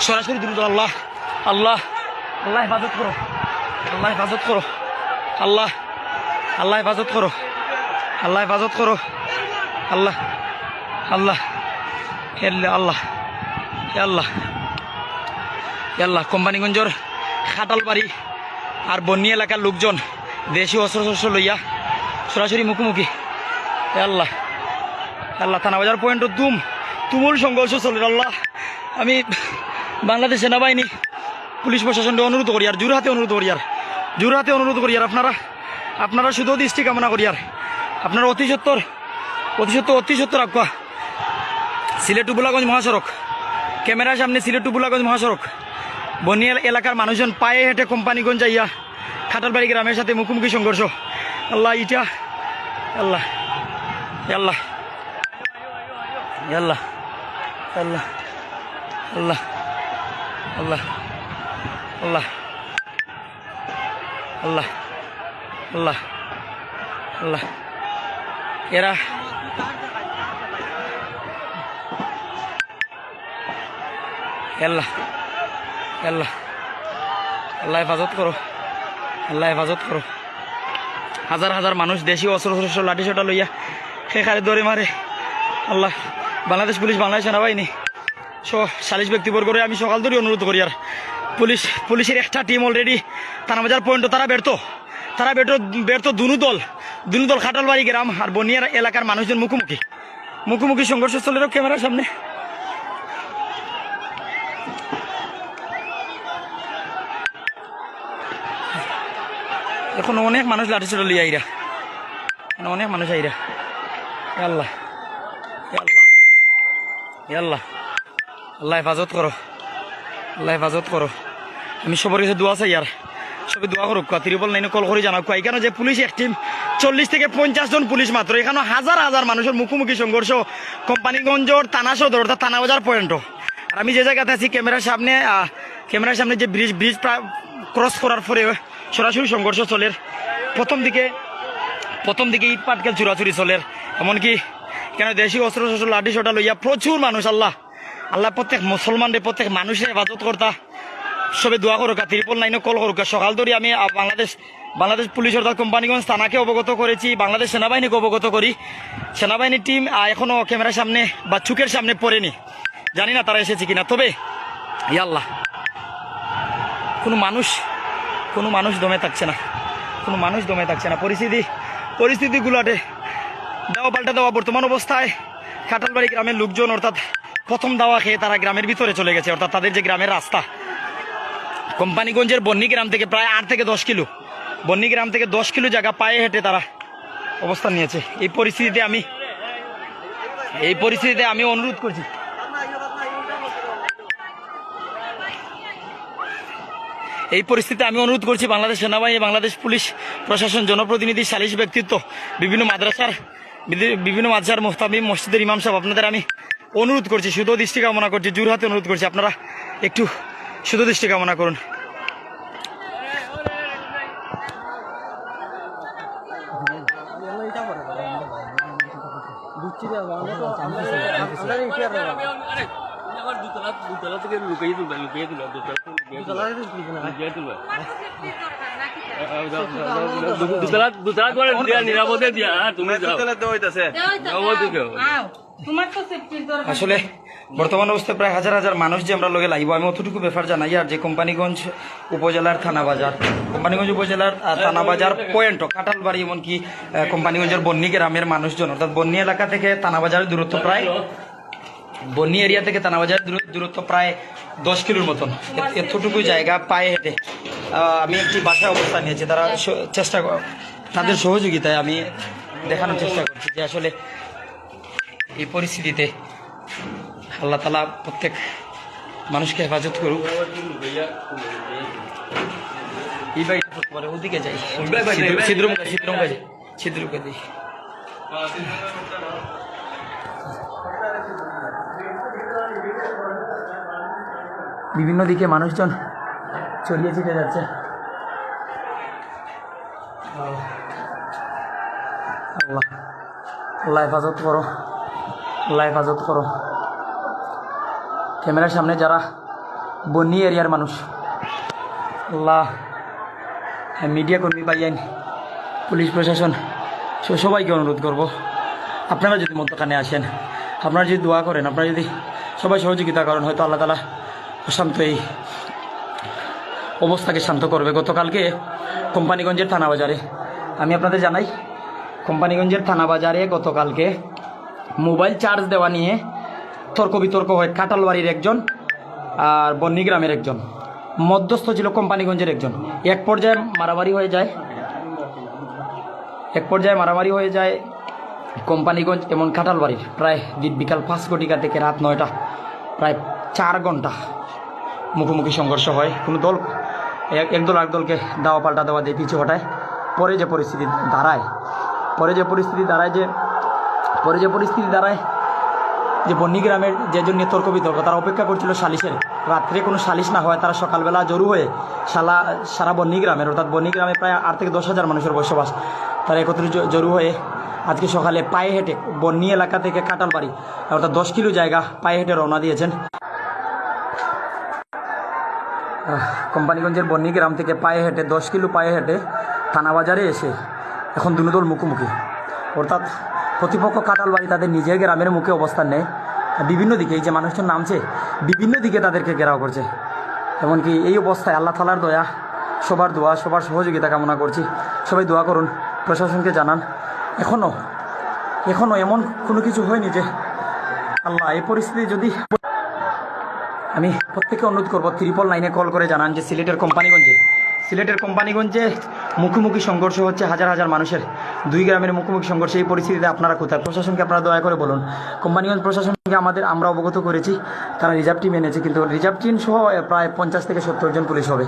সরাসরি দ্রুত আল্লাহ। আল্লাহ আল্লাহ হেফাজত করো। আল্লাহ হেফাজত করো। আল্লাহ আল্লাহ হেফাজত করো। আল্লাহ হেফাজত করো। আল্লাহ আল্লাহ আল্লাহ আল্লাহ আল্লাহ। কোম্পানিগঞ্জর খাটালবাড়ি আর বন্যী এলাকার লোকজন দেশি অস্ত্র লইয়া সরাসরি মুখোমুখি। আল্লাহ আল্লাহ থানাবাজার পয়েন্ট তুম তুমুল সংঘর্ষ চলে আল্লাহ। আমি বাংলাদেশ সেনাবাহিনী, পুলিশ প্রশাসনকে অনুরোধ করি আর জোরহাতে অনুরোধ করি আর। জোরহাতে অনুরোধ করি আর আপনারা আপনারা শুধু দৃষ্টি কামনা করি আর। আপনারা অতি সত্তর অতি সত্তর অতি সত্তর আকুয়া সিলেট টুবুলাগঞ্জ মহাসড়ক, ক্যামেরার সামনে সিলেট টুবুলাগঞ্জ মহাসড়ক। বনিয়াল এলাকার মানুষজন পায়ে হেঁটে কোম্পানিগঞ্জ যাইয়া খাটালবাড়ি গ্রামের সাথে মুখোমুখি সংঘর্ষ। আল্লাহ, ইটা, আল্লাহ আল্লাহ আল্লাহ আল্লাহ আল্লাহ। আল্লাহ আল্লাহ আল্লাহ আল্লাহ আল্লাহ। এরা আল্লাহ আল্লাহ আল্লাহ হেফাজত করো, আল্লাহ হেফাজত করো। হাজার হাজার মানুষ দেশি অস্ত্র শস্ত্র লাঠি সোটা লইয়া সেখানে দৌড়ে মারে। আল্লাহ, বাংলাদেশ পুলিশ বাংলাদেশ সেনাবাহিনী। সো সালিশ ব্যক্তিবর্গরে আমি সকাল ধরে অনুরোধ করি, আর পুলিশ, পুলিশের একটা টিম অলরেডি থানাবাজার পয়েন্ট তারা ব্যর্থ। তারা ব্যর্থ ব্যর্থ দুনু দল দুনু দল খাটালবাড়ি গ্রাম আর বনিয়ার এলাকার মানুষজন মুখোমুখি। মুখোমুখি সংঘর্ষস্থলেরও ক্যামেরার সামনে। এখন অনেক মানুষ লাঠি ছোট লিয়ে আইরা। অনেক মানুষ আইরা। আল্লাহ আল্লাহ আল্লাহ। আল্লাহ হেফাজত করো। আল্লাহ হেফাজত করো। আমি সবার কাছে দোয়া চাই আর সবে দোয়া করুক তিরুপল নাইনে কল করে জানাক এখানে যে পুলিশ একটিম চল্লিশ থেকে পঞ্চাশ জন পুলিশ মাত্র এখানে হাজার হাজার মানুষের মুখোমুখি সংঘর্ষ কোম্পানিগঞ্জর থানা সদর অর্থাৎ থানা বাজার পয়েন্টও আর আমি যে জায়গাতে আছি ক্যামেরার সামনে ক্যামেরার সামনে যে ব্রিজ ব্রিজ ক্রস করার পরে সরাসরি সংঘর্ষ চলে। প্রথম দিকে প্রথম দিকে ইট পাটকেল চুরাচুরি চলে। এমনকি কেন দেশি অস্ত্র শস্ত্র লাঠি সোটা লইয়া প্রচুর মানুষ আল্লাহ। আল্লাহ প্রত্যেক মুসলমানদের প্রত্যেক মানুষের হেফাজত করতা। সবে দোয়া করুক ত্রিপল নাইনে কল করুক সকাল ধরে আমি বাংলাদেশ বাংলাদেশ পুলিশ অর্থাৎ কোম্পানিগঞ্জ থানাকে অবগত করেছি বাংলাদেশ সেনাবাহিনীকে অবগত করি। সেনাবাহিনীর টিম আহ, এখনও ক্যামেরার সামনে বা চুকের সামনে পড়েনি। জানি না তারা এসেছে কিনা তবে ই আল্লাহ কোনো মানুষ কোনো মানুষ দমে থাকছে না। কোনো মানুষ দমে থাকছে না। পরিস্থিতি পরিস্থিতিগুলোতে দেওয়া পাল্টা দেওয়া বর্তমান অবস্থায় খাটালবাড়ি গ্রামের লোকজন অর্থাৎ প্রথম দাওয়া খেয়ে তারা গ্রামের ভিতরে চলে গেছে, অর্থাৎ তাদের যে গ্রামের রাস্তা। কোম্পানিগঞ্জের বন্নি গ্রাম থেকে প্রায় আট থেকে দশ কিলো। বন্নি গ্রাম থেকে দশ কিলো জায়গা পায়ে হেঁটে তারা অবস্থান নিয়েছে। এই পরিস্থিতিতে আমি, এই পরিস্থিতিতে আমি অনুরোধ করছি। এই পরিস্থিতিতে আমি অনুরোধ করছি বাংলাদেশ সেনাবাহিনী, বাংলাদেশ পুলিশ প্রশাসন, জনপ্রতিনিধি, সালিশ ব্যক্তিত্ব, বিভিন্ন মাদ্রাসার বিভিন্ন মাদ্রাসার মোস্তামিম মসজিদের ইমাম সাহেব, আপনাদের আমি অনুরোধ করছি শুধু দৃষ্টি কামনা করছি জোরহাতে অনুরোধ করছি আপনারা একটু শুধু দৃষ্টি কামনা করুন। দুতলা দুতলা করে দিয়া দুতলা দুতলা হ্যাঁ, তুমি দুতলা দুতলা দেওয়া হইতাছে। দেওয়া হইতাছে হ্যাঁ। হ্যাঁ। আসলে বর্তমান অবস্থায় প্রায় হাজার হাজার মানুষ যে আমরা লগে লাইব আমি অতটুকু ব্যাপার জানাই আর যে কোম্পানিগঞ্জ উপজেলার থানা বাজার কোম্পানিগঞ্জ উপজেলার থানা বাজার পয়েন্ট কাঁঠালবাড়ি এমনকি কোম্পানিগঞ্জের বন্নি গ্রামের মানুষজন অর্থাৎ বন্নি এলাকা থেকে থানা বাজারের দূরত্ব প্রায় বন্নি এরিয়া থেকে থানাবাজারের দূর- দূরত্ব প্রায় দশ কিলোর মতন। এতটুকু জায়গা পায়ে হেঁটে আমি একটি বাসায় অবস্থান নিয়েছি তারা চেষ্টা তাদের সহযোগিতায় আমি দেখানোর চেষ্টা করছি যে আসলে এই পরিস্থিতিতে আল্লাহ তালা প্রত্যেক মানুষকে হেফাজত করুক। ওদিকে যাই। বিভিন্ন দিকে মানুষজন ছড়িয়ে ছিটে যাচ্ছে। আল্লাহ আল্লাহ হেফাজত করো। আল্লাহ হেফাজত করো। ক্যামেরার সামনে যারা বন্নি এরিয়ার মানুষ, আল্লাহ হ্যাঁ মিডিয়া কর্মী পাইয়াইন পুলিশ প্রশাসন সবাইকে অনুরোধ করব, আপনারা যদি মধ্যখানে আসেন, আপনারা যদি দোয়া করেন, আপনারা যদি সবাই সহযোগিতা করেন, হয়তো আল্লাহ তালা অশান্ত এই অবস্থাকে শান্ত করবে। গতকালকে কোম্পানিগঞ্জের থানা বাজারে, আমি আপনাদের জানাই, কোম্পানিগঞ্জের থানা বাজারে গতকালকে মোবাইল চার্জ দেওয়া নিয়ে তর্ক বিতর্ক হয়। কাটালবাড়ির একজন আর বন্নি গ্রামের একজন। মধ্যস্থ ছিল কোম্পানিগঞ্জের একজন। এক পর্যায়ে মারামারি হয়ে যায়। এক পর্যায়ে মারামারি হয়ে যায় কোম্পানিগঞ্জ এমন কাটালবাড়ির প্রায় বিকাল পাঁচ ঘটিকা থেকে রাত নয়টা, প্রায় চার ঘণ্টা মুখোমুখি সংঘর্ষ হয়। কোনো দল, এক, একদল এক দলকে দাওয়া পাল্টা দেওয়া দিয়ে পিছু হটায়। পরে যে পরিস্থিতি দাঁড়ায়, পরে যে পরিস্থিতি দাঁড়ায় যে পরে যে পরিস্থিতি দাঁড়ায়, যে বন্নি গ্রামের যে জন্য তর্ক বিতর্ক তারা অপেক্ষা করছিল সালিশের। রাত্রে কোনো সালিশ না হয়, তারা সকালবেলা জরু হয়ে সালা সারা বন্নি গ্রামের, অর্থাৎ বন্নি গ্রামে প্রায় আট থেকে দশ হাজার মানুষের বসবাস, তারা একত্রে জরু হয়ে আজকে সকালে পায়ে হেঁটে বন্নি এলাকা থেকে কাটালবাড়ি অর্থাৎ দশ কিলো জায়গা পায়ে হেঁটে রওনা দিয়েছেন। কোম্পানিগঞ্জের বন্নি গ্রাম থেকে পায়ে হেঁটে, দশ কিলো পায়ে হেঁটে থানা বাজারে এসে এখন দুদল মুখোমুখি। অর্থাৎ প্রতিপক্ষ কাটালবাড়ি তাদের নিজের গ্রামের মুখে অবস্থান নেয়। বিভিন্ন দিকে, এই যে মানুষজন নামছে, বিভিন্ন দিকে তাদেরকে ঘেরাও করছে। এমনকি এই অবস্থায় আল্লাহ তালার দয়া, সবার দোয়া, সবার সহযোগিতা কামনা করছি। সবাই দোয়া করুন, প্রশাসনকে জানান। এখনও এখনও এমন কোনো কিছু হয়নি যে আল্লাহ এই পরিস্থিতি যদি আমি প্রত্যেককে অনুরোধ করব ত্রিপল নাইনে কল করে জানান যে সিলেটের কোম্পানিগঞ্জে সিলেটের কোম্পানিগঞ্জে মুখোমুখি সংঘর্ষ হচ্ছে হাজার হাজার মানুষের। দুই গ্রামের মুখোমুখি সংঘর্ষ এই পরিস্থিতিতে আপনারা কোথায়? প্রশাসনকে আপনারা দয়া করে বলুন। কোম্পানিগঞ্জ প্রশাসনকে আমাদের আমরা অবগত করেছি, তারা রিজার্ভ টিম এনেছে, কিন্তু রিজার্ভ টিম সহ প্রায় পঞ্চাশ থেকে সত্তর জন পুলিশ হবে।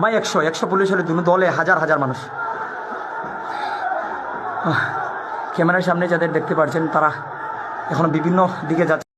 বা একশো একশো পুলিশ হলে দুটো দলে হাজার হাজার মানুষ। ক্যামেরার সামনে যাদের দেখতে পাচ্ছেন তারা এখন বিভিন্ন দিকে যাচ্ছে।